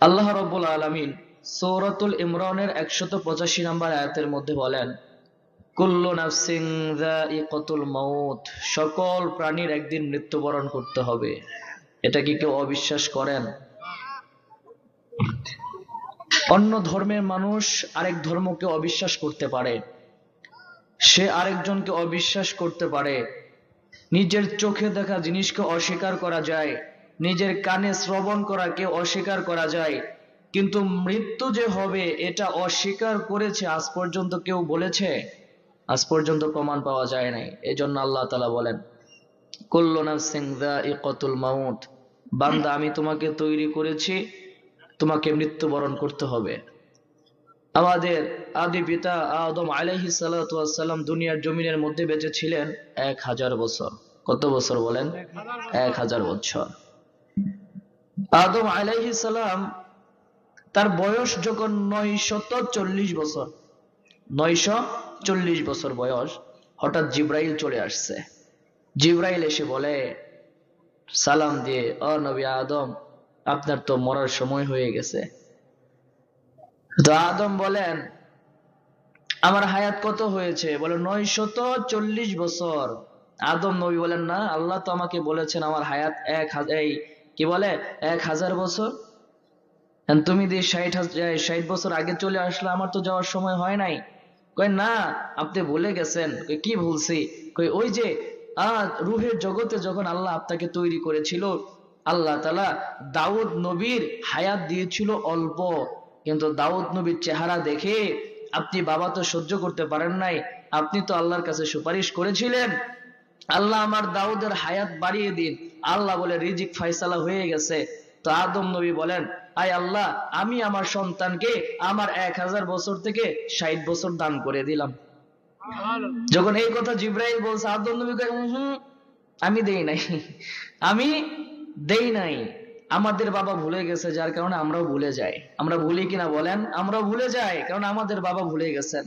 আল্লাহ রব্বুল আলমিন সৌরাতুল ইমরানের একশত পঁচাশি নম্বর আয়াতের মধ্যে বলেন, কুল্লু নাফসিং কতুল মাউত সকল প্রাণীর একদিন মৃত্যুবরণ করতে হবে। এটা কি কেউ অবিশ্বাস করেন? অন্য ধর্মের মানুষ আরেক ধর্মকে অবিশ্বাস করতে পারে। সে আরেকজনকে অবিশ্বাস করতে পারে। নিজের চোখে দেখা জিনিসকে অস্বীকার করা যায়। নিজের কানে শ্রবণ করাকে অস্বীকার করা যায়। কিন্তু মৃত্যু যে হবে, এটা অস্বীকার করেছে, আজ পর্যন্ত কেউ বলেছে? আজ পর্যন্ত প্রমাণ পাওয়া যায় নাই। এই জন্য আল্লাহ তালা বলেন কল্লনা সিং কতুল মাউত। বান্দা, আমি তোমাকে তৈরি করেছি, তোমাকে মৃত্যুবরণ করতে হবে। আমাদের আদি পিতা আদম আলাইহি সালাম দুনিয়ার জমিনের মধ্যে বেঁচে ছিলেন এক হাজার বছর। কত বছর বলেন? এক হাজার বছর। আদম আলাইহি সালাম তার বয়স যখন নয়শত চল্লিশ বছর, নয়শ চল্লিশ বছর বয়স, হঠাৎ জিব্রাইল চলে আসছে। জিব্রাইল এসে বলে, সালাম দিয়ে অ নবী আদম, আপনার তো মরার সময় হয়ে গেছে। তো আদম বলেন, আমার হায়াত কত হয়েছে? বলে নয়শত চল্লিশ বছর। আদম নবী বলেন, না, আল্লাহ তো আমাকে বলেছেন আমার হায়াত এক হাজার এই কি বলে, এক হাজার বছর? And তুমি দিয়ে ষাট ষাট বছর আগে চলে আসলে, আমার তো যাওয়ার সময় হয় নাই। কই না, আপনি ভুলে গেছেন। কি ভুলছি? কই ওই যে, আজ রুহের জগতে যখন আল্লাহ আপনাকে তৈরি করেছিল, আল্লাহ তালা দাউদ নবীর হায়াত দিয়েছিল অল্প। কিন্তু দাউদ নবীর চেহারা দেখে আপনি বাবা তো সহ্য করতে পারেন নাই। আপনি তো আল্লাহর কাছে সুপারিশ করেছিলেন। আল্লাহ আমার দাউদের হায়াত বাড়িয়ে দিন। আল্লাহ বলে রিজিক ফাইসালা হয়ে গেছে। তো আদম নবী বলেন আয় আল্লাহ আমি আমার সন্তানকে আমার এক হাজার বছর থেকে ষাট বছর দান করে দিলাম। যখন এই কথা জিব্রাইল বলছে আদম নবী কয়, "উম হুম, আমি দেই নাই আমি দেই নাই। আমাদের বাবা ভুলে গেছে যার কারণে আমরাও ভুলে যাই। আমরা ভুলি কিনা বলেন? আমরাও ভুলে যাই কারণ আমাদের বাবা ভুলে গেছেন।